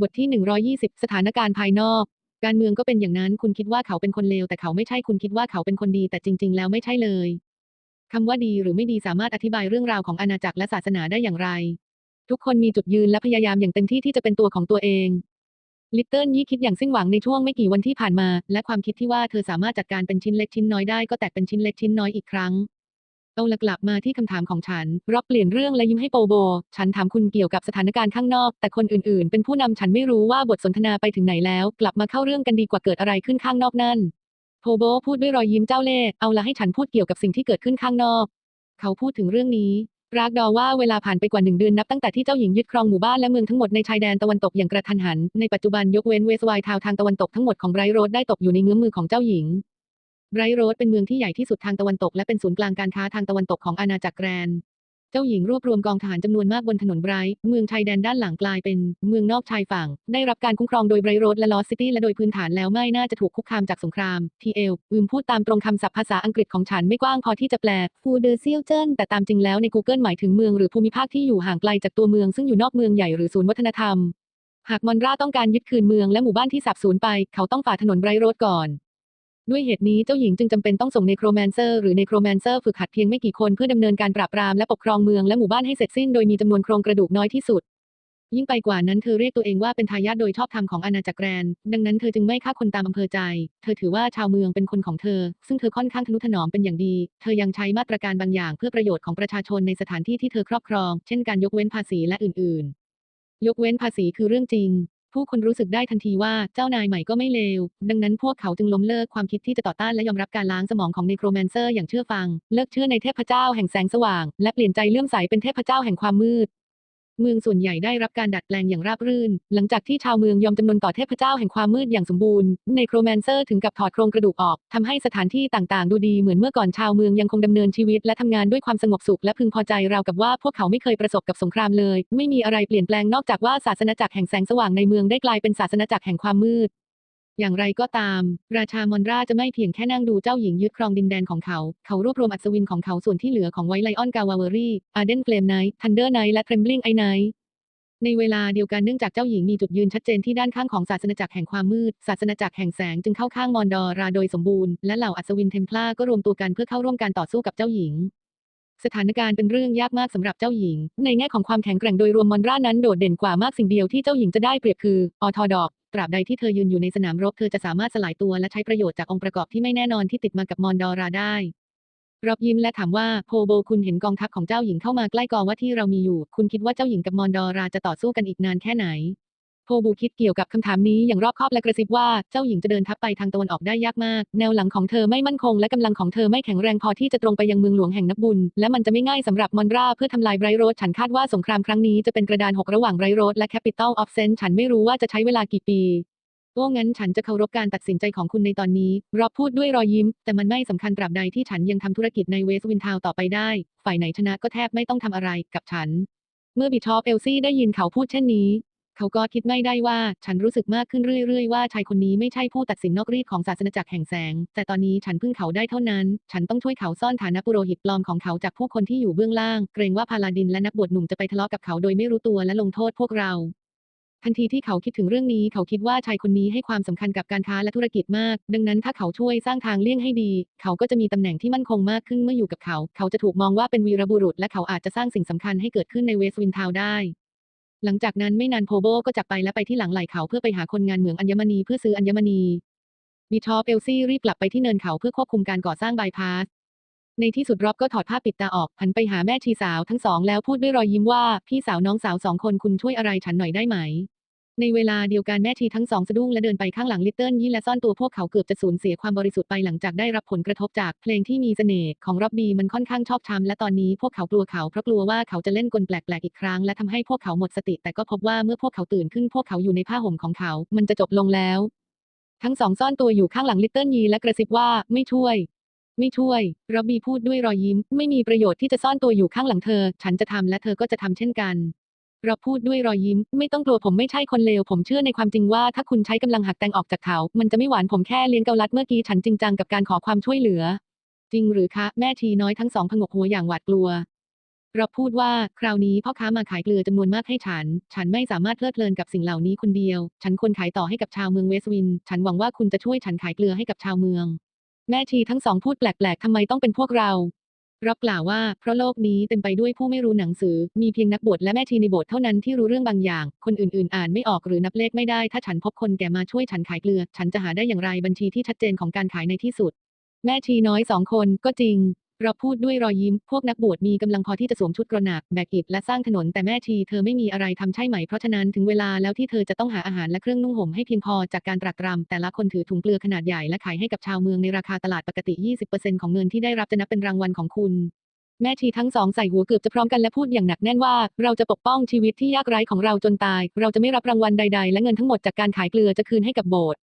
บทที่ 120 สถานการณ์ภายนอก การเมืองก็เป็นอย่างนั้น คุณคิดว่าเขาเป็นคนเลวแต่เขาไม่ใช่ คุณคิดว่าเขาเป็นคนดี แต่จริง ๆ แล้วไม่ใช่เลย คำว่าดีหรือไม่ดีสามารถอธิบายเรื่องราวของอาณาจักรและศาสนาได้อย่างไร ทุกคนมีจุดยืนและพยายามอย่างเต็มที่ที่จะเป็นตัวของตัวเอง ลิตเติ้ลยี่คิดอย่างสิ้นหวังในช่วงไม่กี่วันที่ผ่านมา และความคิดที่ว่าเธอสามารถจัดการเป็นชิ้นเล็กชิ้นน้อยได้ก็แตกเป็นชิ้นเล็กชิ้นน้อยอีกครั้ง เอาละกลับมาที่คำถามของฉันรับเปลี่ยนเรื่องและยิ้มให้โปโบ ฉันถามคุณเกี่ยวกับสถานการณ์ข้างนอก แต่คนอื่นๆ เป็นผู้นำฉันไม่รู้ว่าบทสนทนาไปถึงไหนแล้ว กลับมาเข้าเรื่องกันดีกว่าเกิดอะไรขึ้นข้างนอกนั่นโพโบพูดด้วยรอยยิ้มเจ้าเล่ห์เอาละให้ฉันพูดเกี่ยวกับสิ่งที่เกิดขึ้นข้างนอก เขาพูดถึงเรื่องนี้รากดอว่าเวลาผ่านไปกว่าหนึ่งเดือนนับตั้งแต่ที่เจ้าหญิงยึดครองหมู่บ้านและเมืองทั้งหมดในชายแดนตะวันตกอย่างกระทันหัน ในปัจจุบันยกเว้นเวสไวทาวทางตะวันตกทั้งหมดของไบรโรดได้ตกอยู่ในเงื้อมือของเจ้าหญิง ไบรท์โรดเป็นเมืองที่ใหญ่ที่สุดทางตะวันตกและเป็นศูนย์กลางการค้าทางตะวันตกของอาณาจักรแกรนด์เจ้าหญิงรวบรวมกองทหารจำนวนมากบนถนนไบรท์เมืองชายแดนด้านหลังกลายเป็นเมืองนอกชายฝั่ง ได้รับการคุ้มครองโดยไบรท์โรดและลอสซิตี้และโดยพื้นฐานแล้วไม่น่าจะถูกคุกคามจากสงคราม ทีเอลอืมพูดตามตรงคำศัพท์ภาษาอังกฤษของฉันไม่กว้างพอที่จะแปลฟูเดอร์ซิลเจนแต่ตามจริงแล้วใน Google หมายถึงเมืองหรือภูมิภาคที่อยู่ห่างไกลจากตัวเมืองซึ่งอยู่นอกเมืองใหญ่หรือศูนย์วัฒนธรรม หากมอนราต้องการยึดคืนเมืองและหมู่บ้านที่สับสูญไป เขาต้องฝ่าถนนไบรท์โรดก่อน ด้วยเหตุนี้เจ้าหญิงจึงจำเป็นต้องส่งเนโครแมนเซอร์หรือเนโครแมนเซอร์ฝึกหัดเพียงไม่กี่คนเพื่อดำเนินการปราบปรามและปกครองเมืองและหมู่บ้านให้เสร็จสิ้นโดยมีจำนวนโครงกระดูกน้อยที่สุด ยิ่งไปกว่านั้นเธอเรียกตัวเองว่าเป็นทายาทโดยชอบธรรมของอาณาจักรแกรนดังนั้นเธอจึงไม่ฆ่าคนตามอำเภอใจ เธอถือว่าชาวเมืองเป็นคนของเธอ ซึ่งเธอค่อนข้างทนุถนอมเป็นอย่างดี เธอยังใช้มาตรการบางอย่างเพื่อประโยชน์ของประชาชนในสถานที่ที่เธอครอบครอง เช่นการยกเว้นภาษีและอื่น ๆ ยกเว้นภาษีคือเรื่องจริง ผู้คนรู้สึกได้ทันทีว่าเจ้านายใหม่ก็ไม่เลว ดังนั้นพวกเขาจึงล้มเลิกความคิดที่จะต่อต้านและยอมรับการล้างสมองของเนโครแมนเซอร์อย่างเชื่อฟัง เลิกเชื่อในเทพเจ้าแห่งแสงสว่าง และเปลี่ยนใจเลื่อมใสเป็นเทพเจ้าแห่งความมืด เมืองส่วนใหญ่ได้รับการดัดแปลงอย่างราบรื่น หลังจากที่ชาวเมืองยอมจำนนต่อเทพเจ้าแห่งความมืดอย่างสมบูรณ์ ในโครแมนเซอร์ถึงกับถอดโครงกระดูกออกทำให้สถานที่ต่างๆ ดูดีเหมือนเมื่อก่อนชาวเมืองยังคงดำเนินชีวิต และทำงานด้วยความสงบสุขและพึงพอใจราวกับว่าพวกเขาไม่เคยประสบกับสงครามเลย ไม่มีอะไรเปลี่ยนแปลงนอกจากว่าศาสนาจักรแห่งแสงสว่างในเมืองได้กลายเป็นศาสนาจักรแห่งความมืด อย่างไรก็ตาม ราชามอนราจะไม่เพียงแค่นั่งดูเจ้าหญิงยึดครองดินแดนของเขา เขารวบรวมอัศวินของเขาส่วนที่เหลือของไวไลออนกาวาวเวอรี่อาเดนเฟลมไนท์ทันเดอร์ไนท์และเทรมบลิงไอไนท์ในเวลาเดียวกันเนื่องจากเจ้าหญิงมีจุดยืนชัดเจนที่ด้านข้างของศาสนาจักรแห่งความมืด ศาสนาจักรแห่งแสงจึงเข้าข้างมอนดอราโดยสมบูรณ์และเหล่าอัศวินเทมพลาก็รวมตัวกันเพื่อเข้าร่วมการต่อสู้กับเจ้าหญิง สถานการณ์เป็นเรื่องยากมากสำหรับเจ้าหญิง ในแง่ของความแข็งแกร่งโดยรวมมอนรานั้นโดดเด่นกว่ามากสิ่งเดียวที่เจ้าหญิงจะได้เปรียบคือออทอดอก ตราบใดที่เธอยืนอยู่ในสนามรบเธอจะสามารถสลายตัวและใช้ประโยชน์จากองค์ประกอบที่ไม่แน่นอนที่ติดมากับมอนดอราได้รอบยิ้มและถามว่าโพโบคุณเห็นกองทัพของเจ้าหญิงเข้ามาใกล้กองว่าที่เรามีอยู่ คุณคิดว่าเจ้าหญิงกับมอนดอราจะต่อสู้กันอีกนานแค่ไหน โพบูคิดเกี่ยวกับคำถามนี้อย่างรอบคอบและกระซิบว่าเจ้าหญิงจะเดินทัพไปทางตะวันออกได้ยากมาก แนวหลังของเธอไม่มั่นคงและกำลังของเธอไม่แข็งแรงพอที่จะตรงไปยังเมืองหลวงแห่งนับบุญ และมันจะไม่ง่ายสำหรับมอนราเพื่อทำลายไบร์โรดฉันคาดว่าสงครามครั้งนี้จะเป็นกระดานหกระหว่างไบร์โรดและแคปิตอลออฟเซนฉันไม่รู้ว่าจะใช้เวลากี่ปีโอ้งั้นฉันจะเคารพการตัดสินใจของคุณในตอนนี้ รอบพูดด้วยรอยยิ้ม แต่มันไม่สำคัญตราบใดที่ฉันยังทำธุรกิจในเวสต์วินทาวต่อไปได้ ฝ่ายไหนชนะก็แทบไม่ต้องทำอะไรกับฉัน เมื่อบิชอปเอลซี่ได้ยินเขาพูดเช่นนี้ เขาก็คิดไม่ได้ว่าฉันรู้สึกมากขึ้นเรื่อย ๆ ว่าชายคนนี้ไม่ใช่ผู้ตัดสินนอกรีดของศาสนจักรแห่งแสง แต่ตอนนี้ฉันพึ่งเขาได้เท่านั้น ฉันต้องช่วยเขาซ่อนฐานะปุโรหิตปลอมของเขาจากผู้คนที่อยู่เบื้องล่าง เกรงว่าพาลาดินและนักบวชหนุ่มจะไปทะเลาะกับเขาโดยไม่รู้ตัวและลงโทษพวกเราทันทีที่เขาคิดถึงเรื่องนี้เขาคิดว่าชายคนนี้ให้ความสำคัญกับการค้าและธุรกิจมาก ดังนั้นถ้าเขาช่วยสร้างทางเลี่ยงให้ดี เขาก็จะมีตำแหน่งที่มั่นคงมากขึ้นเมื่ออยู่กับเขา เขาจะถูกมองว่าเป็นวีรบุรุษ และเขาอาจจะสร้างสิ่งสำคัญให้เกิดขึ้นในเวสต์วินทาวได้ หลังจากนั้นไม่นานโพโบก็จากไปและไปที่หลังไหล่เขาเพื่อไปหาคนงานเหมืองอัญมณีเพื่อซื้ออัญมณีบิชอปเอลซี่รีบกลับไปที่เนินเขาเพื่อควบคุมการก่อสร้างบายพาสในที่สุดรอบก็ถอดผ้าปิดตาออกหันไปหาแม่ชีสาวทั้งสองแล้วพูดด้วยรอยยิ้มว่าพี่สาวน้องสาวสองคนคุณช่วยอะไรฉันหน่อยได้ไหม ในเวลาเดียวกันแม่ชีทั้งสองสะดุ้งและเดินไปข้างหลังลิตเติ้ลยี่และซ่อนตัวพวกเขาเกือบจะสูญเสียความบริสุทธิ์ไปหลังจากได้รับผลกระทบจากเพลงที่มีเสน่ห์ของร็อบบี้มันค่อนข้างชอบช้ำและตอนนี้พวกเขากลัวเขาเพราะกลัวว่าเขาจะเล่นกลแปลกๆอีกครั้งและทำให้พวกเขาหมดสติ แต่ก็พบว่าเมื่อพวกเขาตื่นขึ้นพวกเขาอยู่ในผ้าห่มของเขา มันจะจบลงแล้ว ทั้งสองซ่อนตัวอยู่ข้างหลังลิตเติ้ลยีและกระซิบว่าไม่ช่วย ไม่ช่วยร็อบบี้พูดด้วยรอยยิ้ม ไม่มีประโยชน์ที่จะซ่อนตัวอยู่ข้างหลังเธอ ฉันจะทำและเธอก็จะทำเช่นกัน เร็อบพูดด้วยรอยยิ้ม ไม่ต้องกลัวผมไม่ใช่คนเลว ผมเชื่อในความจริงว่าถ้าคุณใช้กำลังหักแตงออกจากเขา มันจะไม่หวานผมแค่เลี้ยงเกาลัดเมื่อกี้ฉันจริงจังกับการขอความช่วยเหลือ จริงหรือคะ แม่ชีน้อยทั้งสองผงกหัวอย่างหวาดกลัว เรับพูดว่าคราวนี้พ่อค้ามาขายเกลือจำนวนมากให้ฉัน ฉันไม่สามารถเพลิดเพลินกับสิ่งเหล่านี้คนเดียว ฉันควรขายต่อให้กับชาวเมืองเวสต์วิน ฉันหวังว่าคุณจะช่วยฉันขายเกลือให้กับชาวเมือง แม่ชีทั้งสองพูดแปลกๆทำไมต้องเป็นพวกเรา รับกล่าวว่าเพราะโลกนี้เต็มไปด้วยผู้ไม่รู้หนังสือ มีเพียงนักบวชและแม่ชีในโบสถ์เท่านั้นที่รู้เรื่องบางอย่าง คนอื่นๆ อ่านไม่ออกหรือนับเลขไม่ได้ ถ้าฉันพบคนแก่มาช่วยฉันขายเกลือ ฉันจะหาได้อย่างไรบัญชีที่ชัดเจนของการขายในที่สุด แม่ชีน้อยสองคนก็จริง เราพูดด้วยรอยยิ้ม พวกนักบวชมีกำลังพอที่จะสวมชุดกระหนักแบกอิฐและสร้างถนนแต่แม่ชีเธอไม่มีอะไรทำใช่ไหม เพราะฉะนั้นถึงเวลาแล้วที่เธอจะต้องหาอาหารและเครื่องนุ่งห่มให้เพียงพอจากการตรากตรำแต่ละคนถือถุงเกลือขนาดใหญ่และขายให้กับชาวเมืองในราคาตลาดปกติ 20%ของเงินที่ได้รับจะนับเป็นรางวัลของคุณ แม่ชีทั้งสองใส่หัวเกือบจะพร้อมกันและพูดอย่างหนักแน่นว่า เราจะปกป้องชีวิตที่ยากไร้ของเราจนตาย เราจะไม่รับรางวัลใด ๆ และเงินทั้งหมดจากการขายเกลือจะคืนให้กับโบสถ์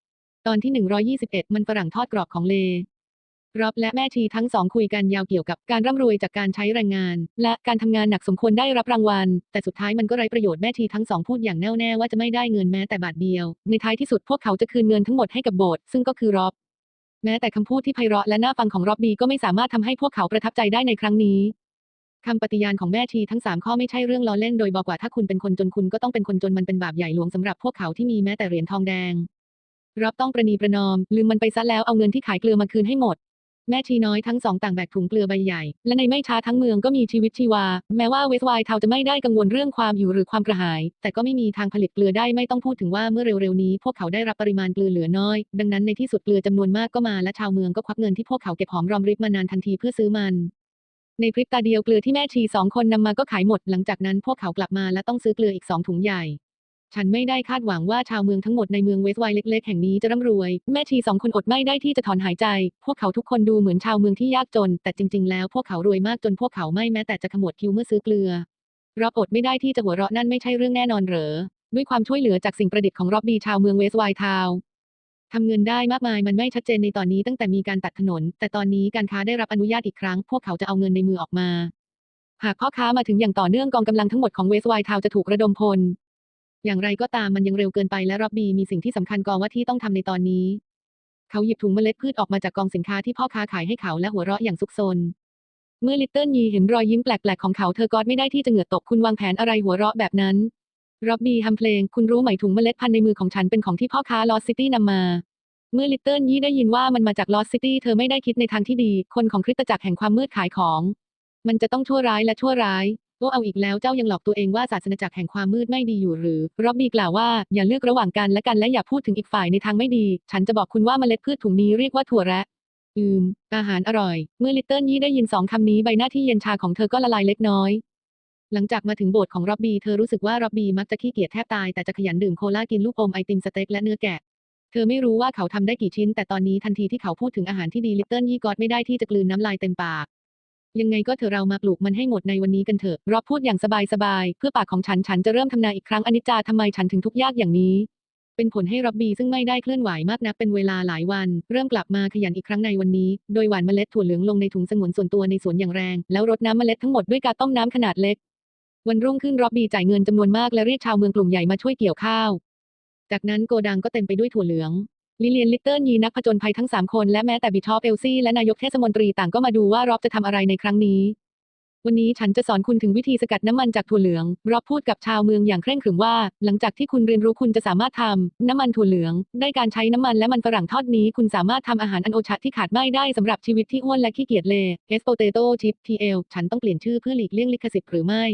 ตอนที่ 121 มันฝรั่งทอดกรอบของเล รอบและแม่ชีทั้งสองคุยกันยาวเกี่ยวกับการร่ำรวยจากการใช้แรงงาน และการทำงานหนักสมควรได้รับรางวัล แต่สุดท้ายมันก็ไร้ประโยชน์แม่ชีทั้งสองพูดอย่างแน่วแน่ว่าจะไม่ได้เงินแม้แต่บาทเดียว ในท้ายที่สุดพวกเขาจะคืนเงินทั้งหมดให้กับโบสถ์ซึ่งก็คือรอบแม้แต่คำพูดที่ไพเราะและน่าฟังของร็อบบีก็ไม่สามารถทำให้พวกเขาประทับใจได้ในครั้งนี้คำปฏิญาณของแม่ชีทั้งสามข้อไม่ใช่เรื่องล้อเล่นโดยบอกว่าถ้าคุณเป็นคนจนคุณก็ต้องเป็นคนจนมันเป็นบาปใหญ่หลวงสำหรับพวกเขาที่มีแม้แต่เหรียญทองแดงรับต้องประนีประนอม ลืมมันไปซะแล้วเอาเงินที่ขายเกลือมาคืนให้หมด แม่ชีน้อยทั้งสองต่างแบกถุงเกลือใบใหญ่ และในไม่ช้าทั้งเมืองก็มีชีวิตชีวา แม้ว่าเวสไวท์เทาจะไม่ได้กังวลเรื่องความหิวหรือความกระหาย แต่ก็ไม่มีทางผลิตเกลือได้ไม่ต้องพูดถึงว่าเมื่อเร็วๆนี้ พวกเขาได้รับปริมาณเกลือเหลือน้อย ดังนั้นในที่สุดเกลือจำนวนมากก็มาและชาวเมืองก็ควักเงินที่พวกเขาเก็บหอมรอมริบมานานทันทีเพื่อซื้อมันในพริบตาเดียวเกลือที่แม่ชีสองคนนำมาก็ขายหมด หลังจากนั้นพวกเขากลับมาและต้องซื้อเกลืออีกสองถุงใหญ่ ฉันไม่ได้คาดหวังว่าชาวเมืองทั้งหมดในเมืองเวสต์ไวท์เล็ก ๆ แห่งนี้จะร่ำรวย แม่ชีสองคนอดไม่ได้ที่จะถอนหายใจ พวกเขาทุกคนดูเหมือนชาวเมืองที่ยากจน แต่จริง ๆ แล้วพวกเขารวยมากจนพวกเขาไม่แม้แต่จะขมวดคิ้วเมื่อซื้อเกลือรับอดไม่ได้ที่จะหัวเราะนั่นไม่ใช่เรื่องแน่นอนเหรอ ด้วยความช่วยเหลือจากสิ่งประดิษฐ์ของร็อบบี้ชาวเมืองเวสต์ไวทาวทำเงินได้มากมายมันไม่ชัดเจนในตอนนี้ตั้งแต่มีการตัดถนน แต่ตอนนี้การค้าได้รับอนุญาตอีกครั้ง พวกเขาจะเอาเงินในมือออกมา หากพ่อค้ามาถึงอย่างต่อเนื่องกองกำลังทั้งหมดของเวสไวทาวจะถูกระดมพล อย่างไรก็ตามมันยังเร็วเกินไปและร็อบบี้มีสิ่งที่สำคัญกองว่าที่ต้องทำในตอนนี้ เขาหยิบถุงเมล็ดพืชออกมาจากกองสินค้าที่พ่อค้าขายให้เขาและหัวเราะอย่างซุกซนเมื่อลิตเติ้ลยีเห็นรอยยิ้มแปลกๆของเขาเธอก็ไม่ได้ที่จะเหงื่อตกคุณวางแผนอะไรหัวเราะแบบนั้นร็อบบี้ทำเพลง คุณรู้ไหมถุงเมล็ดพันธุ์ในมือของฉันเป็นของที่พ่อค้าลอสซิตี้นำมา เมื่อลิตเติ้ลยี่ได้ยินว่ามันมาจากลอสซิตี้เธอไม่ได้คิดในทางที่ดี คนของคริสตจักรแห่งความมืดขายของ มันจะต้องชั่วร้ายและชั่วร้าย โอ้เอาอีกแล้วเจ้ายังหลอกตัวเองว่าศาสนาจักรแห่งความมืดไม่ดีอยู่หรือ ร็อบบี้กล่าวว่าอย่าเลือกระหว่างกันและกันและอย่าพูดถึงอีกฝ่ายในทางไม่ดี ฉันจะบอกคุณว่าเมล็ดพืชถุงนี้เรียกว่าถั่วแระอืม อาหารอร่อย เมื่อลิตเติ้ลยี่ได้ยินสองคำนี้ใบหน้าที่เย็นชาของเธอก็ละลายเล็กน้อย หลังจากมาถึงโบสถ์ของร็อบบี้เธอรู้สึกว่าร็อบบี้มักจะขี้เกียจแทบตายแต่จะขยันดื่มโคลากินลูกอมไอติมสเต็กและเนื้อแกะเธอไม่รู้ว่าเขาทำได้กี่ชิ้น แต่ตอนนี้ทันทีที่เขาพูดถึงอาหารที่ดีลิตเติ้ลยี่กอดไม่ได้ที่จะกลืนน้ำลายเต็มปาก ยังไงก็เถอะเรามาปลูกมันให้หมดในวันนี้กันเถอะร็อบพูดอย่างสบายๆ เพื่อปากของฉันฉันจะเริ่มทำนาอีกครั้งอนิจจาทำไมฉันถึงทุกข์ยากอย่างนี้ เป็นผลให้ร็อบบี้ซึ่งไม่ได้เคลื่อนไหวมากนักเป็นเวลาหลายวัน เริ่มกลับมาขยันอีกครั้งในวันนี้ โดยหว่านเมล็ดถั่วเหลืองลงในถุงสงวนส่วนตัวในสวนอย่างแรง แล้วรดน้ำเมล็ดทั้งหมดด้วยกาต้มน้ำขนาดเล็ก วันรุ่งขึ้นร็อบบี้จ่ายเงินจำนวนมากและเรียกชาวเมืองกลุ่มใหญ่มาช่วยเกี่ยวข้าว จากนั้นโกดังก็เต็มไปด้วยถั่วเหลือง ลิเลียนลิตเติ้ลยีนักผจญภัยทั้ง 3 คนและแม้แต่บิชอปเอลซี่และนายกเทศมนตรีต่างก็มาดูว่าร็อบจะทำอะไรในครั้งนี้ วันนี้ฉันจะสอนคุณถึงวิธีสกัดน้ำมันจากถั่วเหลืองร็อบพูดกับชาวเมืองอย่างเคร่งขรึมว่า หลังจากที่คุณเรียนรู้คุณจะสามารถทำน้ำมันถั่วเหลือง ได้การใช้น้ำมันและมันฝรั่งทอดนี้ คุณสามารถทำอาหารอันโอชะที่ขาดไม่ได้สำหรับชีวิตที่อ้วนและขี้เกียจเลเอสโปเตโต้ชิพทีเอลฉันต้องเปลี่ยนชื่อเพื่อหลีกเลี่ยงลิขสิทธิ์หรือไม่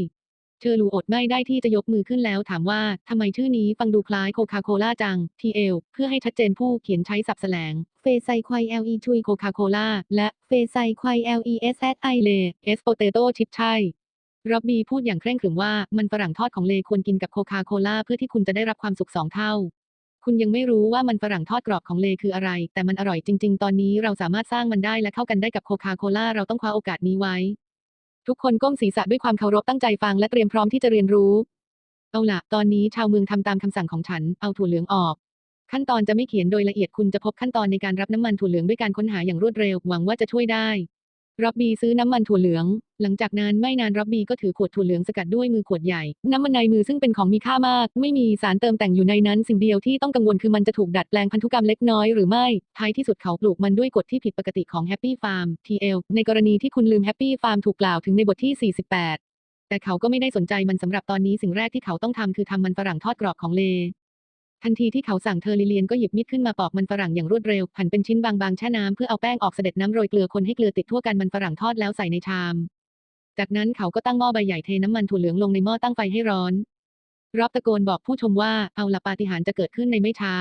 เชอรูอดไม่ได้ที่จะยกมือขึ้นแล้วถามว่าทำไมชื่อนี้ฟังดูคล้ายโคคาโคล่าจัง TL เพื่อให้ชัดเจนผู้เขียนใช้สับแสลง เฟไซควาย LE ชุยโคคาโคล่าและเฟไซควาย LESSI เลเอสโปเตโต้ชิปใช่ร็อบบี้พูดอย่างเคร่งขรึมว่ามันฝรั่งทอดของเลควรกินกับโคคาโคล่าเพื่อที่คุณจะได้รับความสุขสองเท่า คุณยังไม่รู้ว่ามันฝรั่งทอดกรอบของเลคืออะไร แต่มันอร่อยจริง ๆ ตอนนี้เราสามารถสร้างมันได้และเข้ากันได้กับโคคาโคล่าเราต้องคว้าโอกาสนี้ไว้ ทุกคนก้มศีรษะด้วยความเคารพตั้งใจฟังและเตรียมพร้อมที่จะเรียนรู้ เอาล่ะตอนนี้ชาวเมืองทำตามคำสั่งของฉัน เอาถั่วเหลืองออก ขั้นตอนจะไม่เขียนโดยละเอียดคุณจะพบขั้นตอนในการรับน้ำมันถั่วเหลืองด้วยการค้นหาอย่างรวดเร็ว หวังว่าจะช่วยได้ ร็อบบี้ซื้อน้ำมันถั่วเหลือง หลังจากนั้นไม่นานร็อบบี้ก็ถือขวดถั่วเหลืองสกัดด้วยมือขวดใหญ่ น้ำมันในมือซึ่งเป็นของมีค่ามาก ไม่มีสารเติมแต่งอยู่ในนั้น สิ่งเดียวที่ต้องกังวลคือมันจะถูกดัดแปลงพันธุกรรมเล็กน้อยหรือไม่ ท้ายที่สุดเขาปลูกมันด้วยกฎที่ผิดปกติของ Happy Farm TL ในกรณีที่คุณลืม Happy Farm ถูกกล่าวถึงในบทที่ 48 แต่เขาก็ไม่ได้สนใจมันสำหรับตอนนี้สิ่งแรกที่เขาต้องทำคือทำมันฝรั่งทอดกรอบของเล ทันทีที่เขาสั่งเธอลิเลียนก็หยิบมีดขึ้นมาปอกมันฝรั่งอย่างรวดเร็วหั่นเป็นชิ้นบางๆแช่น้ำเพื่อเอาแป้งออกเสด็จน้ำโรยเกลือคนให้เกลือติดทั่วกันมันฝรั่งทอดแล้วใส่ในชาม จากนั้นเขาก็ตั้งหม้อใบใหญ่เทน้ำมันถั่วเหลืองลงในหม้อตั้งไฟให้ร้อน รอบตะโกนบอกผู้ชมว่าเอาละปาฏิหาริย์จะเกิดขึ้นในไม่ช้า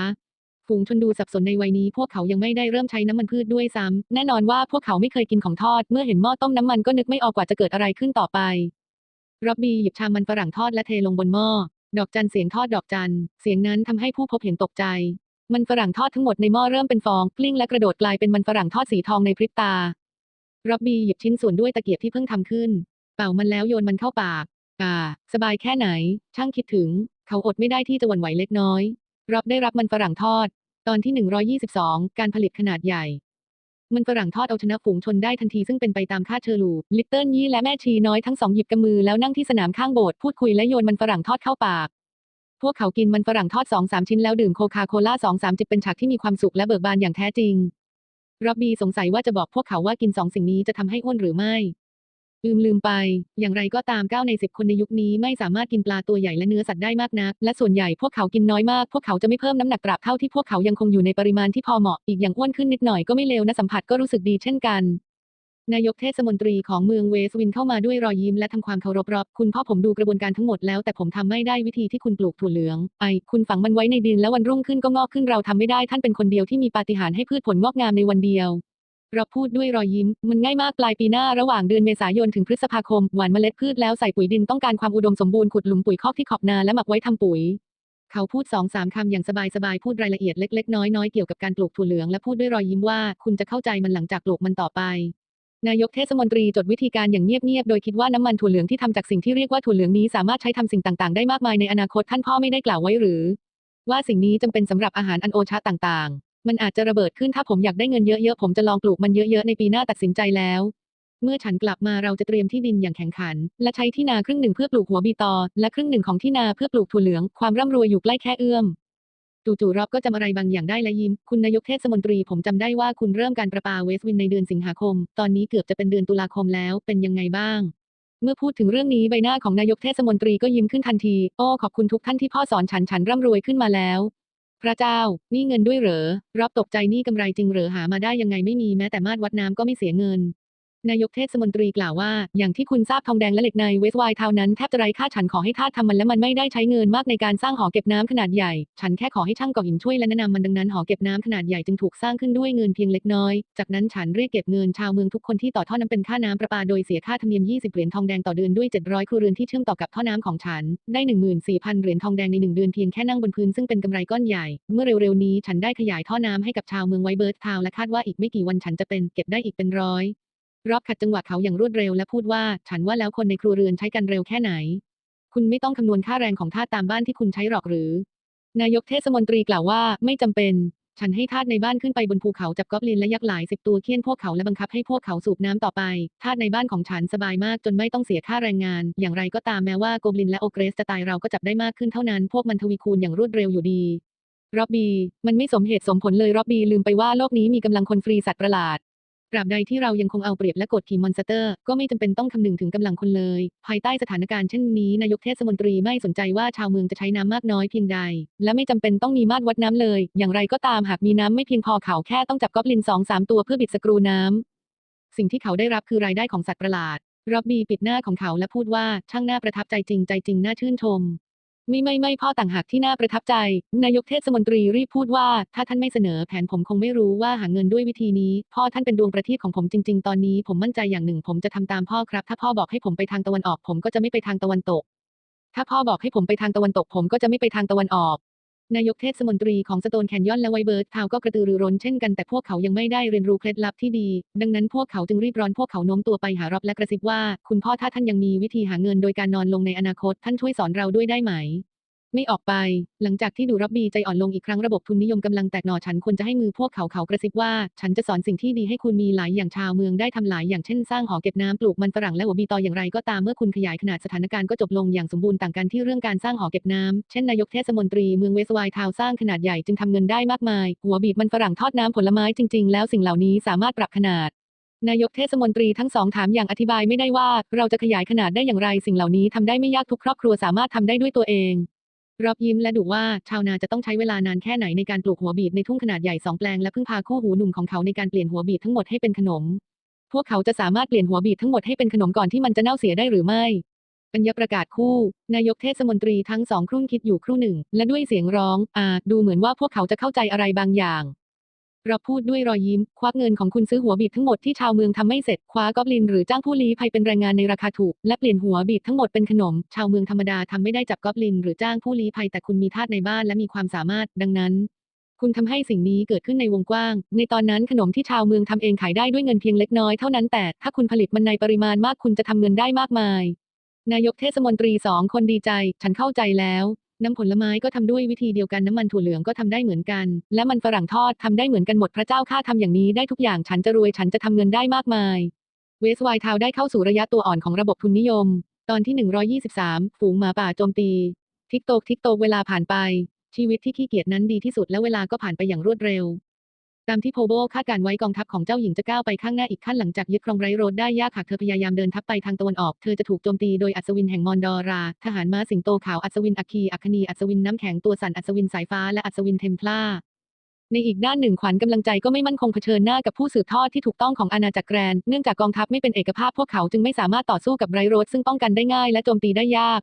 ฝูงชนดูสับสนในวัยนี้พวกเขายังไม่ได้เริ่มใช้น้ำมันพืชด้วยซ้ำแน่นอนว่าพวกเขาไม่เคยกินของทอด เมื่อเห็นหม้อต้มน้ำมันก็นึกไม่ออกว่าจะเกิดอะไรขึ้นต่อไป ร็อบบี้หยิบชามมันฝรั่งทอดและเทลงบนหม้อ ดอกจันเสียงทอดดอกจัน เสียงนั้นทำให้ผู้พบเห็นตกใจ มันฝรั่งทอดทั้งหมดในหม้อเริ่มเป็นฟองกลิ้งและกระโดดกลายเป็นมันฝรั่งทอดสีทองในพริบตาร็อบบี้หยิบชิ้นส่วนด้วยตะเกียบที่เพิ่งทำขึ้น เป่ามันแล้วโยนมันเข้าปาก อ่า สบายแค่ไหน ช่างคิดถึง เขาอดไม่ได้ที่จะหวั่นไหวเล็กน้อยร็อบได้รับมันฝรั่งทอด ตอนที่ 122 การผลิตขนาดใหญ่ มันฝรั่งทอดเอาชนะฝูงชนได้ทันทีซึ่งเป็นไปตามคาดเชอรูลิตเติ้ลยี่และแม่ชีน้อยทั้งสองหยิบกำมือแล้วนั่งที่สนามข้างโบสถ์พูดคุยและโยนมันฝรั่งทอดเข้าปากพวกเขากินมันฝรั่งทอดสองสามชิ้นแล้วดื่มโคคาโคล่าสองสามจิบเป็นฉากที่มีความสุขและเบิกบานอย่างแท้จริง ร็อบบี้สงสัยว่าจะบอกพวกเขาว่ากินสองสิ่งนี้จะทำให้อ้วนหรือไม่ ลืมลืมไป อย่างไรก็ตาม 9 ใน 10 คนในยุคนี้ไม่สามารถกินปลาตัวใหญ่และเนื้อสัตว์ได้มากนัก และส่วนใหญ่พวกเขากินน้อยมาก พวกเขาจะไม่เพิ่มน้ำหนักตราบเท่าที่พวกเขายังคงอยู่ในปริมาณที่พอเหมาะ อีกอย่างอ้วนขึ้นนิดหน่อยก็ไม่เลวนะสัมผัสก็รู้สึกดีเช่นกัน นายกเทศมนตรีของเมืองเวสต์วินเข้ามาด้วยรอยยิ้มและทำความเคารพรอบคุณพ่อผมดูกระบวนการทั้งหมดแล้วแต่ผมทำไม่ได้วิธีที่คุณปลูกถั่วเหลือง ไอ คุณฝังมันไว้ในดินแล้ววันรุ่งขึ้นก็งอกขึ้นเราทำไม่ได้ท่านเป็นคนเดียวที่มีปาฏิหาริย์ให้พืชผลงอกงามในวันเดียว เราพูดด้วยรอยยิ้ม มันง่ายมากปลายปีหน้าระหว่างเดือนเมษายนถึงพฤษภาคม หว่านเมล็ดพืชแล้วใส่ปุ๋ยดินต้องการความอุดมสมบูรณ์ขุดหลุมปุ๋ยคอกที่ขอบนาและหมักไว้ทำปุ๋ย เขาพูดสองสามคำอย่างสบายๆพูดรายละเอียดเล็ก ๆ น้อยๆเกี่ยวกับการปลูกถั่วเหลืองและพูดด้วยรอยยิ้มว่าคุณจะเข้าใจมันหลังจากปลูกมันต่อไปนายกเทศมนตรีจดวิธีการอย่างเงียบๆ โดยคิดว่าน้ำมันถั่วเหลืองที่ทำจากสิ่งที่เรียกว่าถั่วเหลืองนี้สามารถใช้ทำสิ่งต่างๆ ได้มากมายในอนาคตท่านพ่อไม่ได้กล่าวไว้หรือ ว่าสิ่งนี้จำเป็นสำหรับอาหารอันโอชะต่างๆ มันอาจจะระเบิดขึ้นถ้าผมอยากได้เงินเยอะๆ ผมจะลองปลูกมันเยอะๆ ในปีหน้าตัดสินใจแล้ว เมื่อฉันกลับมาเราจะเตรียมที่ดินอย่างแข่งขัน และใช้ที่นาครึ่งหนึ่งเพื่อปลูกหัวบีตอ และครึ่งหนึ่งของที่นาเพื่อปลูกถั่วเหลือง ความร่ำรวยอยู่ใกล้แค่เอื้อมจู่ๆรอบก็จำอะไรบางอย่างได้และยิ้ม คุณนายกเทศมนตรีผมจำได้ว่าคุณเริ่มการประปาเวสต์วินในเดือนสิงหาคม ตอนนี้เกือบจะเป็นเดือนตุลาคมแล้ว เป็นยังไงบ้าง เมื่อพูดถึงเรื่องนี้ใบหน้าของนายกเทศมนตรีก็ยิ้มขึ้นทันที โอ้ขอบคุณทุกท่านที่พ่อสอนฉันฉันร่ำรวยขึ้นมาแล้ว พระเจ้า นี่เงินด้วยเหรอรับตกใจนี่กำไรจริงเหรอหามาได้ยังไงไม่มีแม้แต่มาดวัดน้ำก็ไม่เสียเงิน นายกเทศมนตรีกล่าวว่า อย่างที่คุณทราบทองแดงและเหล็กในเวสไวท์ทาวนั้นแทบจะไร้ค่าฉันขอให้ทาสทำมันและมันไม่ได้ใช้เงินมากในการสร้างหอเก็บน้ำขนาดใหญ่ ฉันแค่ขอให้ช่างก่อหินช่วยและแนะนำมันดังนั้นหอเก็บน้ำขนาดใหญ่จึงถูกสร้างขึ้นด้วยเงินเพียงเล็กน้อย จากนั้นฉันเรียกเก็บเงินชาวเมืองทุกคนที่ต่อท่อน้ำเป็นค่าน้ำประปาโดยเสียค่าธรรมเนียม 20 เหรียญทองแดงต่อเดือนด้วย 700 ครัวเรือนที่เชื่อมต่อกับท่อน้ำของฉัน ได้ 14,000 เหรียญทองแดงในหนึ่งเดือนเพียงแค่นั่งบนพื้นซึ่งเป็นกำไรก้อนใหญ่ เมื่อเร็วๆนี้ฉันได้ขยายท่อน้ำให้กับชาวเมืองไวเบิร์ตทาวและคาดว่าอีกไม่กี่วันฉันจะเป็นเก็บได้อีกเป็นร้อย รอบขัดจังหวะเขาอย่างรวดเร็วและพูดว่า ฉันว่าแล้วคนในครัวเรือนใช้กันเร็วแค่ไหน คุณไม่ต้องคำนวณค่าแรงของทาสตามบ้านที่คุณใช้หรอกหรือ นายกเทศมนตรีกล่าวว่าไม่จำเป็น ฉันให้ทาสในบ้านขึ้นไปบนภูเขาจับกอบลินและยักษ์หลายสิบตัวเคี่ยนพวกเขาและบังคับให้พวกเขาสูบน้ำต่อไป ทาสในบ้านของฉันสบายมากจนไม่ต้องเสียค่าแรงงาน อย่างไรก็ตามแม้ว่าโกบลินและโอเกรสจะตายเราก็จับได้มากขึ้นเท่านั้น พวกมันทวีคูณอย่างรวดเร็วอยู่ดีร็อบบี้มันไม่สมเหตุสมผลเลยร็อบบี้ลืมไปว่าโลกนี้มีกำลังคนฟรีสัตว์ประหลาด ตราบใดที่เรายังคงเอาเปรียบและกดขี่มอนสเตอร์ ก็ไม่จำเป็นต้องคำนึงถึงกำลังคนเลย ภายใต้สถานการณ์เช่นนี้ นายกเทศมนตรีไม่สนใจว่าชาวเมืองจะใช้น้ำมากน้อยเพียงใด และไม่จำเป็นต้องมีมาตรวัดน้ำเลย อย่างไรก็ตามหากมีน้ำไม่เพียงพอเขาแค่ต้องจับก๊อบลินสองสามตัวเพื่อบิดสกรูน้ำสิ่งที่เขาได้รับคือรายได้ของสัตว์ประหลาด ร็อบบี้ปิดหน้าของเขาและพูดว่าช่างน่าประทับใจจริงใจจริงน่าชื่นชม ไม่ไม่ไม่พ่อต่างหากที่น่าประทับใจ นายกเทศมนตรีรีบพูดว่า ถ้าท่านไม่เสนอแผนผมคงไม่รู้ว่าหาเงินด้วยวิธีนี้ พ่อท่านเป็นดวงประทีปของผมจริง ๆ ตอนนี้ผมมั่นใจอย่างหนึ่ง ผมจะทำตามพ่อครับ ถ้าพ่อบอกให้ผมไปทางตะวันออก ผมก็จะไม่ไปทางตะวันตก ถ้าพ่อบอกให้ผมไปทางตะวันตก ผมก็จะไม่ไปทางตะวันออก นายกเทศมนตรีของสโตนแคนยอนและไวเบิร์ดทาวก็กระตือรือร้นเช่นกันแต่พวกเขายังไม่ได้เรียนรู้เคล็ดลับที่ดี ดังนั้นพวกเขาจึงรีบร้อนพวกเขาโน้มตัวไปหารอบและกระซิบว่า คุณพ่อถ้าท่านยังมีวิธีหาเงินโดยการนอนลงในอนาคตท่านช่วยสอนเราด้วยได้ไหม ไม่ออกไป หลังจากที่ดูรับบีใจอ่อนลงอีกครั้งระบบทุนนิยมกำลังแตกหน่อฉันควรจะให้มือพวกเขาเขากระซิบว่า ฉันจะสอนสิ่งที่ดีให้คุณมีหลายอย่างชาวเมืองได้ทำหลายอย่างเช่นสร้างหอเก็บน้ำปลูกมันฝรั่งและหัวบีตออย่างไรก็ตามเมื่อคุณขยายขนาดสถานการณ์ก็จบลงอย่างสมบูรณ์ต่างกันที่เรื่องการสร้างหอเก็บน้ำเช่นนายกเทศมนตรีเมืองเวสไวท์ทาวสร้างขนาดใหญ่จึงทำเงินได้มากมาย หัวบีบมันฝรั่งทอดน้ำผลไม้จริง ๆ แล้วสิ่งเหล่านี้สามารถปรับขนาดนายกเทศมนตรีทั้งสองถามอย่างอธิบายไม่ได้ว่า เราจะขยายขนาดได้อย่างไรสิ่งเหล่านี้ทำได้ไม่ยากทุกครอบครัวสามารถทำได้ด้วยตัวเอง รอบยิ้มและดุว่าชาวนาจะต้องใช้เวลานานแค่ไหนในการปลูกหัวบีบในทุ่งขนาดใหญ่สองแปลงและพึ่งพาคู่หูหนุ่มของเขาในการเปลี่ยนหัวบีบทั้งหมดให้เป็นขนม พวกเขาจะสามารถเปลี่ยนหัวบีบทั้งหมดให้เป็นขนมก่อนที่มันจะเน่าเสียได้หรือไม่ปัญญาประกาศคู่ นายกเทศมนตรีทั้งสองครุ่นคิดอยู่ครู่หนึ่ง และด้วยเสียงร้อง อ่า ดูเหมือนว่าพวกเขาจะเข้าใจอะไรบางอย่าง เราพูดด้วยรอยยิ้ม ควักเงินของคุณซื้อหัวบีบทั้งหมดที่ชาวเมืองทำไม่เสร็จ คว้ากอบลินหรือจ้างผู้ลี้ภัยเป็นแรงงานในราคาถูก และเปลี่ยนหัวบีบทั้งหมดเป็นขนม ชาวเมืองธรรมดาทำไม่ได้จับกอบลินหรือจ้างผู้ลี้ภัยแต่คุณมีทาสในบ้านและมีความสามารถ ดังนั้น คุณทำให้สิ่งนี้เกิดขึ้นในวงกว้าง ในตอนนั้นขนมที่ชาวเมืองทำเองขายได้ด้วยเงินเพียงเล็กน้อยเท่านั้นแต่ถ้าคุณผลิตมันในปริมาณมากคุณจะทำเงินได้มากมาย นายกเทศมนตรีสองคนดีใจ ฉันเข้าใจแล้ว น้ำผลไม้ก็ทำด้วยวิธีเดียวกันน้ำมันถั่วเหลืองก็ทำได้เหมือนกัน และมันฝรั่งทอดทำได้เหมือนกันหมดพระเจ้าข้าทำอย่างนี้ได้ทุกอย่างฉันจะรวยฉันจะทำเงินได้มากมาย เวสไวท์ทาวได้เข้าสู่ระยะตัวอ่อนของระบบทุนนิยม ตอนที่ 123 ฝูงหมาป่าโจมตี ทิกโตกทิกโตกเวลาผ่านไป ชีวิตที่ขี้เกียจนั้นดีที่สุดและเวลาก็ผ่านไปอย่างรวดเร็ว ตามที่โพโบคาดการไว้กองทัพของเจ้าหญิงจะก้าวไปข้างหน้าอีกขั้นหลังจากยึดครองไรโรดได้ยากหากเธอพยายามเดินทัพไปทางตะวันออก เธอจะถูกโจมตีโดยอัศวินแห่งมอนดอรา ทหารม้าสิงโตขาวอัศวินอัคคีอัคนีอัศวินน้ำแข็งตัวสันอัศวินสายฟ้าและอัศวินเทมพลาในอีกด้านหนึ่งขวัญกำลังใจก็ไม่มั่นคงเผชิญหน้ากับผู้สืบทอดที่ถูกต้องของอาณาจักรแกรน เนื่องจากกองทัพไม่เป็นเอกภาพพวกเขาจึงไม่สามารถต่อสู้กับไรโรดซึ่งป้องกันได้ง่ายและโจมตีได้ยาก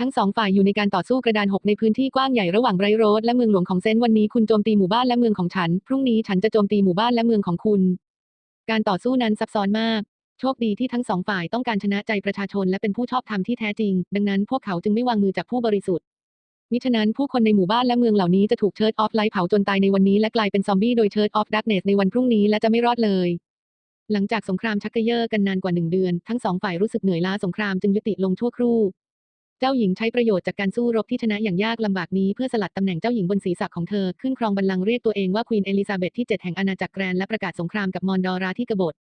ทั้งสองฝ่ายอยู่ในการต่อสู้กระดานหกในพื้นที่กว้างใหญ่ระหว่างไรโรดและเมืองหลวงของเซนวันนี้คุณโจมตีหมู่บ้านและเมืองของฉัน พรุ่งนี้ฉันจะโจมตีหมู่บ้านและเมืองของคุณ การต่อสู้นั้นซับซ้อนมาก โชคดีที่ทั้งสองฝ่ายต้องการชนะใจประชาชนและเป็นผู้ชอบธรรมที่แท้จริง ดังนั้นพวกเขาจึงไม่วางมือจากผู้บริสุทธิ์มิฉะนั้นผู้คนในหมู่บ้านและเมืองเหล่านี้จะถูกเชิร์ตออฟไลท์เผาจนตายในวันนี้และกลายเป็นซอมบี้โดยเชิร์ตออฟดักเนสในวันพรุ่งนี้และจะไม่รอดเลย หลังจากสงครามชักกระเยอะกันนานกว่าหนึ่งเดือน ทั้งสองฝ่ายรู้สึกเหนื่อยล้าสงครามจึงยุติลงชั่วครู่ เจ้าหญิงใช้ประโยชน์จากการสู้รบที่ชนะอย่างยากลำบากนี้เพื่อสลัดตำแหน่งเจ้าหญิงบนศีรษะของเธอขึ้นครองบัลลังก์เรียกตัวเองว่าควีนเอลิซาเบธที่ 7 แห่งอาณาจักรแกรนและประกาศสงครามกับมอนดอราที่กบฏ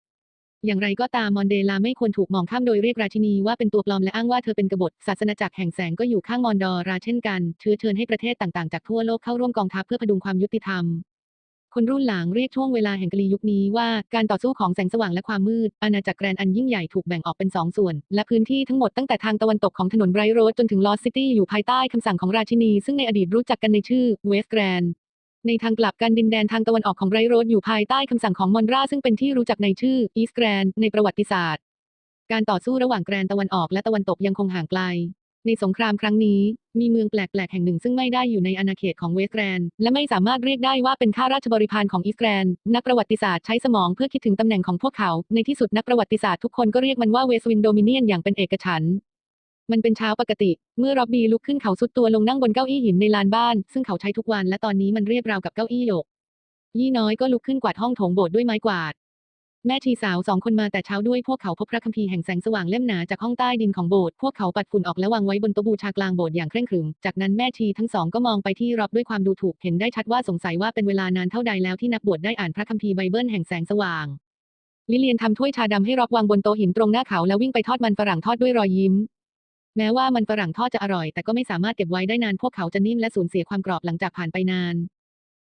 อย่างไรก็ตามมอนเดลาไม่ควรถูกมองข้ามโดยเรียกราชินีว่าเป็นตัวปลอมและอ้างว่าเธอเป็นกบฏศาสนาจักรแห่งแสงก็อยู่ข้างมอนดอราเช่นกันเชื้อเชิญให้ประเทศต่างๆจากทั่วโลกเข้าร่วมกองทัพเพื่อพดุงความยุติธรรม คนรุ่นหลังเรียกช่วงเวลาแห่งกลียุคนี้ว่าการต่อสู้ของแสงสว่างและความมืด อาณาจักรแกรนอันยิ่งใหญ่ถูกแบ่งออกเป็นสองส่วน และพื้นที่ทั้งหมดตั้งแต่ทางตะวันตกของถนนไบรท์โรดจนถึงลอสซิตี้อยู่ภายใต้คำสั่งของราชินี ซึ่งในอดีตรู้จักกันในชื่อเวสแกรนในทางกลับกันดินแดนทางตะวันออกของไรโรดอยู่ภายใต้คำสั่งของมอนราซึ่งเป็นที่รู้จักในชื่ออีสแกรนในประวัติศาสตร์ การต่อสู้ระหว่างแกรนตะวันออกและตะวันตกยังคงห่างไกล ในสงครามครั้งนี้ มีเมืองแปลก ๆ แห่งหนึ่งซึ่งไม่ได้อยู่ในอาณาเขตของเวสแกรนและไม่สามารถเรียกได้ว่าเป็นข้าราชบริพารของอีสแกรนนักประวัติศาสตร์ใช้สมองเพื่อคิดถึงตำแหน่งของพวกเขา ในที่สุดนักประวัติศาสตร์ทุกคนก็เรียกมันว่าเวสวินโดมิเนียนอย่างเป็นเอกฉันท์มันเป็นเช้าปกติ เมื่อร็อบบี้ลุกขึ้นเขาสุดตัวลงนั่งบนเก้าอี้หินในลานบ้าน ซึ่งเขาใช้ทุกวันและตอนนี้มันเรียบราวกับเก้าอี้หยก ยี่น้อยก็ลุกขึ้นกวาดห้องโถงโบสถ์ด้วยไม้กวาด แม่ชีสาวสองคนมาแต่เช้าด้วยพวกเขาพบพระคัมภีร์แห่งแสงสว่างเล่มหนาจากห้องใต้ดินของโบสถ์พวกเขาปัดฝุ่นออกและวางไว้บนโต๊ะบูชากลางโบสถ์อย่างเคร่งครึม จากนั้นแม่ชีทั้งสองก็มองไปที่รอบด้วยความดูถูกเห็นได้ชัดว่าสงสัยว่าเป็นเวลานานเท่าใดแล้วที่นักบวชได้อ่านพระคัมภีร์ไบเบิลแห่งแสงสว่างลิเลียนทำถ้วยชาดำให้รอบวางบนโต๊ะหินตรงหน้าเขาแล้ววิ่งไปทอดมันฝรั่งทอดด้วยรอยยิ้ม แม้ว่ามันฝรั่งทอดจะอร่อย แต่ก็ไม่สามารถเก็บไว้ได้นานพวกเขาจะนิ่มและสูญเสียความกรอบหลังจากผ่านไปนาน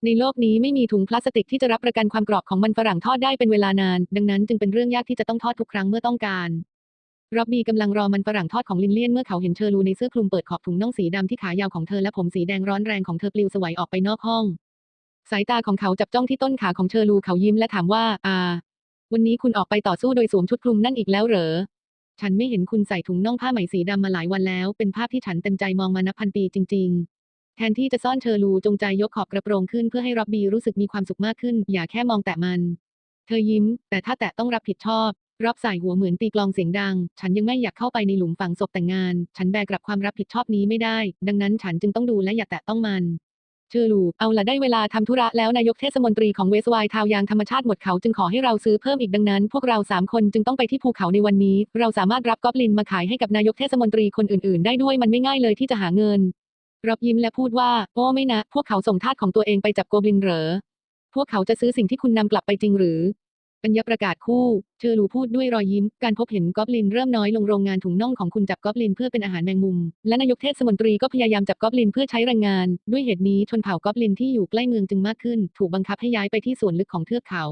ในโลกนี้ไม่มีถุงพลาสติกที่จะรับประกันความกรอบของมันฝรั่งทอดได้เป็นเวลานาน ดังนั้นจึงเป็นเรื่องยากที่จะต้องทอดทุกครั้งเมื่อต้องการร็อบบี้กำลังรอมันฝรั่งทอดของลินเลียนเมื่อเขาเห็นเชอรูในเสื้อคลุมเปิดขอบถุงน่องสีดำที่ขายาวของเธอและผมสีแดงร้อนแรงของเธอปลิวสวัยออกไปนอกห้อง สายตาของเขาจับจ้องที่ต้นขาของเชอรูเขายิ้มและถามว่า อ่า วันนี้คุณออกไปต่อสู้โดยสวมชุดคลุมนั่นอีกแล้วเหรอ ฉันไม่เห็นคุณใส่ถุงน่องผ้าไหมสีดำมาหลายวันแล้ว เป็นภาพที่ฉันเต็มใจมองมานับพันปีจริง ๆ แทนที่จะซ่อนเชอรูจงใจยกขอบกระโปรงขึ้นเพื่อให้ร็อบบี้รู้สึกมีความสุขมากขึ้น อย่าแค่มองแต่มัน เธอยิ้ม แต่ถ้าแตะต้องรับผิดชอบรอบสายหัวเหมือนตีกลองเสียงดัง ฉันยังไม่อยากเข้าไปในหลุมฝังศพแต่งงาน ฉันแบกรับความรับผิดชอบนี้ไม่ได้ ดังนั้นฉันจึงต้องดูและอย่าแตะต้องมันเชอรูเอาละได้เวลาทำธุระแล้วนายกเทศมนตรีของเวสไวน์ทาวยางธรรมชาติหมดเขาจึงขอให้เราซื้อเพิ่มอีกดังนั้น พวกเราสามคนจึงต้องไปที่ภูเขาในวันนี้ เราสามารถรับกอบลินมาขายให้กับนายกเทศมนตรีคนอื่นๆ ได้ด้วยมันไม่ง่ายเลยที่จะหาเงิน รับยิ้มและพูดว่า โอ้ไม่นะ พวกเขาส่งทาสของตัวเองไปจับโกบลินเหรอ พวกเขาจะซื้อสิ่งที่คุณนำกลับไปจริงหรือ ปัญญาประกาศคู่เชอรูพูดด้วยรอยยิ้ม การพบเห็นกอบลินเริ่มน้อยลงโรงงานถุงน่องของคุณจับกอบลินเพื่อเป็นอาหารแมงมุม และนายกเทศมนตรีก็พยายามจับกอบลินเพื่อใช้แรงงาน ด้วยเหตุนี้ชนเผ่ากอบลินที่อยู่ใกล้เมืองจึงมากขึ้น ถูกบังคับให้ย้ายไปที่ส่วนลึกของเทือกเขา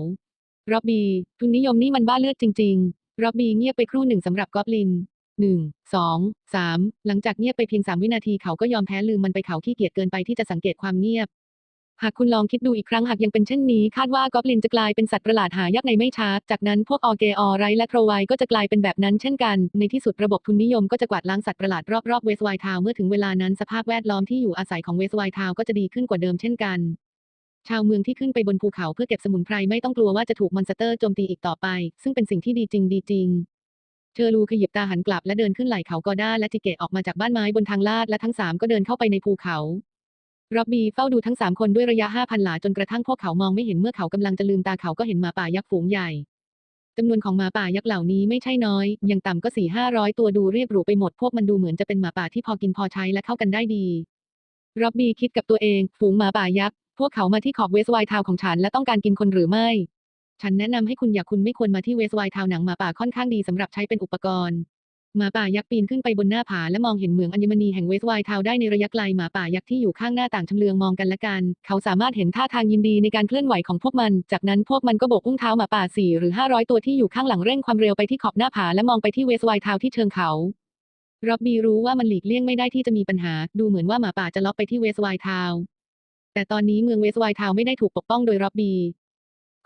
ร็อบบี้ทุนนิยมนี่มันบ้าเลือดจริง ๆร็อบบี้เงียบไปครู่หนึ่งสำหรับกอบลิน หนึ่งสองสามหลังจากเงียบไปเพียงสามวินาทีเขาก็ยอมแพ้ลืมมันไปเขาขี้เกียจเกินไปที่จะสังเกตความเงียบ หากคุณลองคิดดูอีกครั้งหากยังเป็นเช่นนี้ คาดว่ากอบลินจะกลายเป็นสัตว์ประหลาดหายากในไม่ช้า จากนั้นพวกออเกออไรและโครไวก็จะกลายเป็นแบบนั้นเช่นกัน ในที่สุดระบบทุนนิยมก็จะกวาดล้างสัตว์ประหลาดรอบๆเวสไวทาวเมื่อถึงเวลานั้นสภาพแวดล้อมที่อยู่อาศัยของเวสไวทาวก็จะดีขึ้นกว่าเดิมเช่นกันชาวเมืองที่ขึ้นไปบนภูเขาเพื่อเก็บสมุนไพรไม่ต้องกลัวว่าจะถูกมอนสเตอร์โจมตีอีกต่อไป ซึ่งเป็นสิ่งที่ดีจริงดีจริง เชอรูขยิบตาหันกลับและเดินขึ้นไหล่เขากอด้าและจิเกะออกมาจากบ้านไม้บนทางลาดและทั้งสามก็เดินเข้าไปในภูเขาร็อบบี้เฝ้าดูทั้งสามคนด้วยระยะห้าพันหลาจนกระทั่งพวกเขามองไม่เห็นเมื่อเขากำลังจะลืมตาเขาก็เห็นหมาป่ายักษ์ฝูงใหญ่จำนวนของหมาป่ายักษ์เหล่านี้ไม่ใช่น้อยอย่างต่ำก็สี่ห้าร้อยตัวดูเรียบหรูไปหมดพวกมันดูเหมือนจะเป็นหมาป่าที่พอกินพอใช้และเข้ากันได้ดีร็อบบี้คิดกับตัวเอง ฝูงหมาป่ายักษ์พวกเขามาที่ขอบเวสไวทาวของฉันและต้องการกินคนหรือไม่ ฉันแนะนำให้คุณอย่าคุณไม่ควรมาที่เวสไวท์ทาวน์หนังหมาป่าค่อนข้างดีสำหรับใช้เป็นอุปกรณ์หมาป่ายักษ์ปีนขึ้นไปบนหน้าผาและมองเห็นเหมืองอัญมณีแห่งเวสไวท์ทาวได้ในระยะไกลหมาป่ายักษ์ที่อยู่ข้างหน้าต่างชำเลืองมองกันและกัน เขาสามารถเห็นท่าทางยินดีในการเคลื่อนไหวของพวกมัน จากนั้นพวกมันก็โบกอุ้งเท้าหมาป่าสี่หรือห้าร้อยตัวที่อยู่ข้างหลังเร่งความเร็วไปที่ขอบหน้าผาและมองไปที่เวสไวท์ทาวที่เชิงเขาร็อบบี้รู้ว่ามันหลีกเลี่ยงไม่ได้ที่จะมีปัญหา ดูเหมือนว่าหมาป่าจะล็อกไปที่เวสไวท์ทาวแต่ตอนนี้เมืองเวสไวท์ทาวไม่ได้ถูกปกป้องโดยร็อบบี้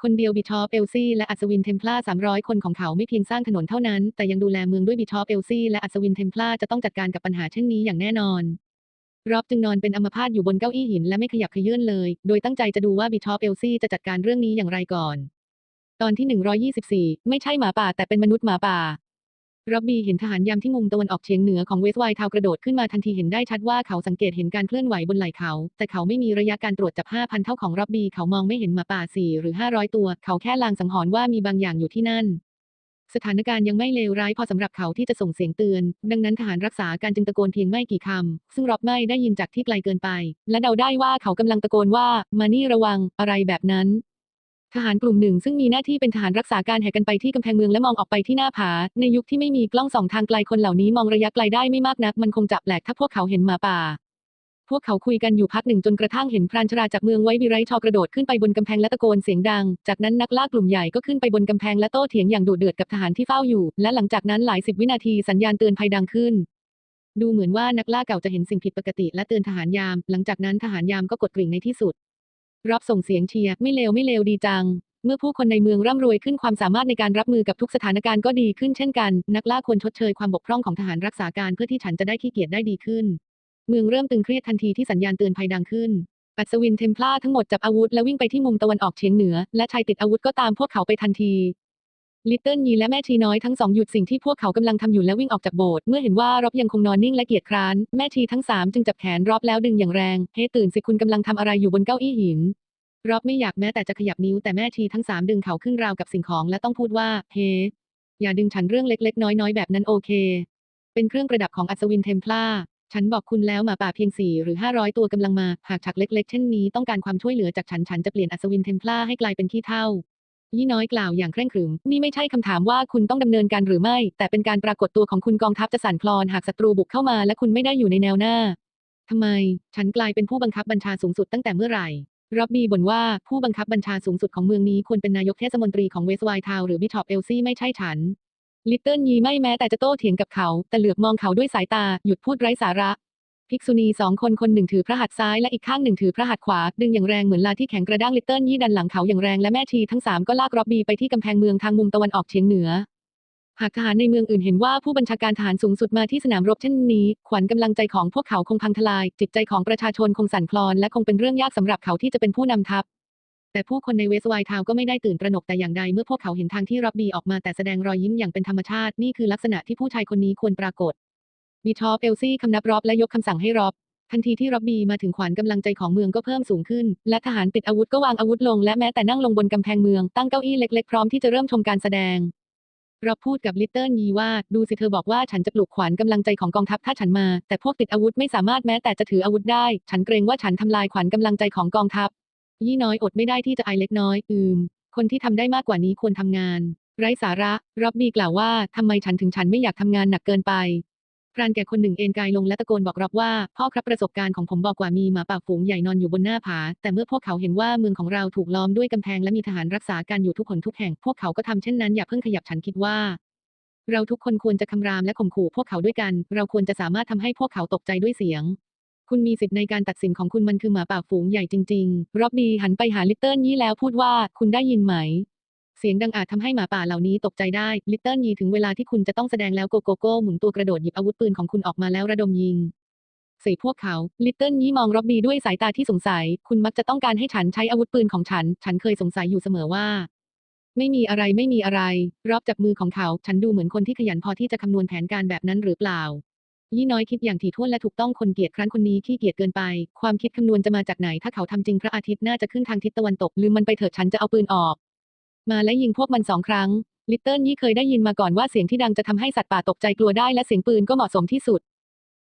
คนเดียวบิชอปเอลซี่และอัศวินเทมพลา300 คนของเขาไม่เพียงสร้างถนนเท่านั้น แต่ยังดูแลเมืองด้วยบิชอปเอลซี่และอัศวินเทมพลาจะต้องจัดการกับปัญหาเช่นนี้อย่างแน่นอนรอบจึงนอนเป็นอัมพาตอยู่บนเก้าอี้หินและไม่ขยับเขยื่นเลย โดยตั้งใจจะดูว่าบิชอปเอลซี่จะจัดการเรื่องนี้อย่างไรก่อน ตอนที่ 124 ไม่ใช่หมาป่าแต่เป็นมนุษย์หมาป่า ร็อบบี้เห็นทหารยามที่มุมตะวันออกเฉียงเหนือของเวสไวท์ทาวกระโดดขึ้นมาทันทีเห็นได้ชัดว่าเขาสังเกตเห็นการเคลื่อนไหวบนไหล่เขา แต่เขาไม่มีระยะการตรวจจับ 5,000 เท่าของร็อบบี้เขามองไม่เห็นหมาป่า 4 หรือ 500 ตัว เขาแค่ลางสังหรณ์ว่ามีบางอย่างอยู่ที่นั่นสถานการณ์ยังไม่เลวร้ายพอสำหรับเขาที่จะส่งเสียงเตือน ดังนั้นทหารรักษาการจึงตะโกนเพียงไม่กี่คำ ซึ่งร็อบไม่ได้ยินจากที่ไกลเกินไป และเดาได้ว่าเขากำลังตะโกนว่า มานี่ระวัง อะไรแบบนั้น ทหารกลุ่มหนึ่งซึ่งมีหน้าที่เป็นทหารรักษาการแห่กันไปที่กำแพงเมืองและมองออกไปที่หน้าผา ในยุคที่ไม่มีกล้องสองทางไกลคนเหล่านี้มองระยะไกลได้ไม่มากนัก มันคงจับแปลกถ้าพวกเขาเห็นหมาป่า พวกเขาคุยกันอยู่พักหนึ่งจนกระทั่งเห็นพรานชราจากเมืองไว้บิไรทอกระโดดขึ้นไปบนกำแพงและตะโกนเสียงดัง จากนั้นนักล่ากลุ่มใหญ่ก็ขึ้นไปบนกำแพงและโต้เถียงอย่างดุเดือดกับทหารที่เฝ้าอยู่ และหลังจากนั้นหลายสิบวินาทีสัญญาณเตือนภัยดังขึ้นดูเหมือนว่านักล่าเก่าจะเห็นสิ่งผิดปกติและเตือนทหารยาม หลังจากนั้นทหารยามก็กดกริ่งในที่สุด รับส่งเสียงเชียร์ไม่เลวไม่เลวดีจัง เมื่อผู้คนในเมืองร่ำรวยขึ้นความสามารถในการรับมือกับทุกสถานการณ์ก็ดีขึ้นเช่นกัน นักล่าควรชดเชยความบกพร่องของทหารรักษาการเพื่อที่ฉันจะได้ขี้เกียจได้ดีขึ้น เมืองเริ่มตึงเครียดทันทีที่สัญญาณเตือนภัยดังขึ้นอัศวินเทมพลาทั้งหมดจับอาวุธและวิ่งไปที่มุมตะวันออกเฉียงเหนือ และชายติดอาวุธก็ตามพวกเขาไปทันที ลิตเติ้ลยีและแม่ชีน้อยทั้งสองหยุดสิ่งที่พวกเขากำลังทำอยู่และวิ่งออกจากโบสถ์เมื่อเห็นว่ารอบยังคงนอนนิ่งและเกียจคร้าน แม่ชีทั้งสามจึงจับแขนรอบแล้วดึงอย่างแรงเฮ้ตื่นสิคุณกำลังทำอะไรอยู่บนเก้าอี้หินรอบไม่อยากแม้แต่จะขยับนิ้วแต่แม่ชีทั้งสามดึงเขาขึ้นราวกับสิ่งของและต้องพูดว่าเฮ้อย่าดึงฉันเรื่องเล็กๆ น้อยๆ แบบนั้นโอเค เป็นเครื่องประดับของอัศวินเทมพลาฉันบอกคุณแล้วหมาป่าเพียงสี่หรือห้าร้อยตัวกำลังมา หากฉักเล็กๆ เช่นนี้ต้องการความช่วยเหลือจากฉัน ฉันจะเปลี่ยนอัศวินเทมพลาให้กลายเป็นขี้เท่า ยี่น้อยกล่าวอย่างเคร่งขรึม นี่ไม่ใช่คำถามว่าคุณต้องดำเนินการหรือไม่ แต่เป็นการปรากฏตัวของคุณกองทัพจะสั่นคลอนหากศัตรูบุกเข้ามาและคุณไม่ได้อยู่ในแนวหน้าทำไม ฉันกลายเป็นผู้บังคับบัญชาสูงสุดตั้งแต่เมื่อไหร่ร็อบบี้บ่นว่าผู้บังคับบัญชาสูงสุดของเมืองนี้ควรเป็นนายกเทศมนตรีของเวสต์ไวท์ทาวหรือบิชอปเอลซี่ไม่ใช่ฉัน ลิตเติ้ลยีไม่แม้แต่จะโต้เถียงกับเขา แต่เหลือบมองเขาด้วยสายตา หยุดพูดไร้สาระ ภิกษุณีสองคนคนหนึ่งถือพระหัตถ์ซ้ายและอีกข้างหนึ่งถือพระหัตถ์ขวา ดึงอย่างแรงเหมือนลาที่แข็งกระด้างลิตเติ้ลยี่ดันหลังเขาอย่างแรงและแม่ชีทั้งสามก็ลากร็อบบี้ไปที่กำแพงเมืองทางมุมตะวันออกเฉียงเหนือ หากทหารในเมืองอื่นเห็นว่าผู้บัญชาการทหารสูงสุดมาที่สนามรบเช่นนี้ ขวัญกำลังใจของพวกเขาคงพังทลาย จิตใจของประชาชนคงสั่นคลอน และคงเป็นเรื่องยากสำหรับเขาที่จะเป็นผู้นำทัพแต่ผู้คนในเวสไวท์ทาวก็ไม่ได้ตื่นตระหนกแต่อย่างใดเมื่อพวกเขาเห็นทางที่ร็อบบี้ออกมาแต่แสดงรอยยิ้มอย่างเป็นธรรมชาติ นี่คือลักษณะที่ผู้ชายคนนี้ควรปรากฏ บีชอปเอลซี่คำนับรอบและยกคำสั่งให้รอบ ทันทีที่ร็อบบีมาถึงขวัญกำลังใจของเมืองก็เพิ่มสูงขึ้น และทหารติดอาวุธก็วางอาวุธลงและแม้แต่นั่งลงบนกำแพงเมืองตั้งเก้าอี้เล็กๆพร้อมที่จะเริ่มชมการแสดงร็อบพูดกับลิตเติ้ลยีว่า ดูสิเธอบอกว่าฉันจะปลุกขวัญกำลังใจของกองทัพถ้าฉันมา แต่พวกติดอาวุธไม่สามารถแม้แต่จะถืออาวุธได้ ฉันเกรงว่าฉันทำลายขวัญกำลังใจของกองทัพ ยี่น้อยอดไม่ได้ที่จะไอเล็กน้อย อืม คนที่ทำได้มากกว่านี้ควรทำงาน ไร้สาระ รอบบีกล่าวว่าทำไมฉันถึงฉันไม่อยากทำงานหนักเกินไป รานแก่คนหนึ่งเอนกายลงและตะโกนบอกรับว่า พ่อครับประสบการณ์ของผมบอกว่ามีหมาป่าฝูงใหญ่นอนอยู่บนหน้าผา แต่เมื่อพวกเขาเห็นว่าเมืองของเราถูกล้อมด้วยกำแพงและมีทหารรักษาการอยู่ทุกคนทุกแห่ง พวกเขาก็ทำเช่นนั้นอย่าเพิ่งขยับฉันคิดว่า เราทุกคนควรจะคำรามและข่มขู่พวกเขาด้วยกัน เราควรจะสามารถทำให้พวกเขาตกใจด้วยเสียงคุณมีสิทธิ์ในการตัดสินของคุณมันคือหมาป่าฝูงใหญ่จริง ๆร็อบบี้หันไปหาลิตเติ้ลยี่แล้วพูดว่า คุณได้ยินไหม เสียงดังอาจทำให้หมาป่าเหล่านี้ตกใจได้ ลิตเติ้ลยีถึงเวลาที่คุณจะต้องแสดงแล้วโกโกโก้หมุนตัวกระโดดหยิบอาวุธปืนของคุณออกมาแล้วระดมยิงใส่พวกเขา ลิตเติ้ลยีมองร็อบบี้ด้วยสายตาที่สงสัย คุณมักจะต้องการให้ฉันใช้อาวุธปืนของฉัน ฉันเคยสงสัยอยู่เสมอว่า ไม่มีอะไรไม่มีอะไร รอบจับมือของเขา ฉันดูเหมือนคนที่ขยันพอที่จะคำนวณแผนการแบบนั้นหรือเปล่ายี่น้อยคิดอย่างถี่ถ้วนและถูกต้องคนเกียจครั้นคนนี้ขี้เกียจเกินไป ความคิดคำนวณจะมาจากไหน ถ้าเขาทำจริงพระอาทิตย์น่าจะขึ้นทางทิศตะวันตก ลืมมันไปเถิดฉันจะเอาปืนออก มาและยิงพวกมันสองครั้ง ลิตเติ้ลยี่เคยได้ยินมาก่อนว่าเสียงที่ดังจะทำให้สัตว์ป่าตกใจกลัวได้และเสียงปืนก็เหมาะสมที่สุด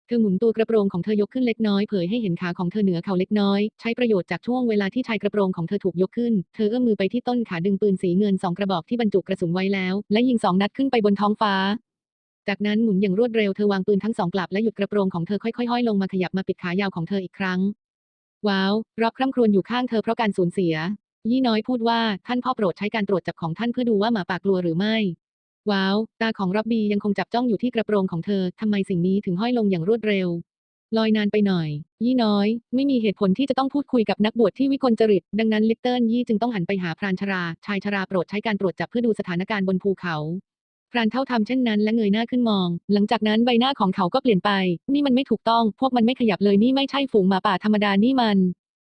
เธอหมุนตัวกระโปรงของเธอยกขึ้นเล็กน้อยเผยให้เห็นขาของเธอเหนือเข่าเล็กน้อย ใช้ประโยชน์จากช่วงเวลาที่ชายกระโปรงของเธอถูกยกขึ้น เธอเอื้อมมือไปที่ต้นขาดึงปืนสีเงินสองกระบอกที่บรรจุกระสุนไว้แล้ว และยิงสองนัดขึ้นไปบนท้องฟ้าจากนั้นหมุนอย่างรวดเร็วเธอวางปืนทั้งสองกลับและหยุดกระโปรงของเธอค่อยๆห้อยลงมาขยับมาปิดขายาวของเธออีกครั้ง ว้าว รอบคร่ำครวญอยู่ข้างเธอเพราะการสูญเสีย ยี่น้อยพูดว่าท่านพ่อโปรดใช้การตรวจจับของท่านเพื่อดูว่าหมาป่ากลัวหรือไม่ ว้าว ตาของรับบียังคงจับจ้องอยู่ที่กระโปรงของเธอทำไมสิ่งนี้ถึงห้อยลงอย่างรวดเร็ว ลอยนานไปหน่อย ยี่น้อย ไม่มีเหตุผลที่จะต้องพูดคุยกับนักบวชที่วิกลจริต ดังนั้นลิตเติ้ลยี่จึงต้องหันไปหาพรานชรา ชายชราโปรดใช้การตรวจจับเพื่อดูสถานการณ์บนภูเขาพรานเท่าทำเช่นนั้นและเงยหน้าขึ้นมอง หลังจากนั้นใบหน้าของเขาก็เปลี่ยนไป นี่มันไม่ถูกต้อง พวกมันไม่ขยับเลยนี่ไม่ใช่ฝูงหมาป่าธรรมดานี่มัน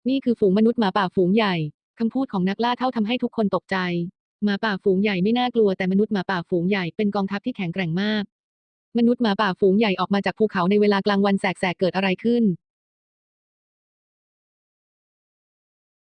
นี่คือฝูงมนุษย์หมาป่าฝูงใหญ่ คำพูดของนักล่าเท่าทำให้ทุกคนตกใจ หมาป่าฝูงใหญ่ไม่น่ากลัวแต่มนุษย์หมาป่าฝูงใหญ่เป็นกองทัพที่แข็งแกร่งมาก มนุษย์หมาป่าฝูงใหญ่ออกมาจากภูเขาในเวลากลางวันแสกๆเกิดอะไรขึ้น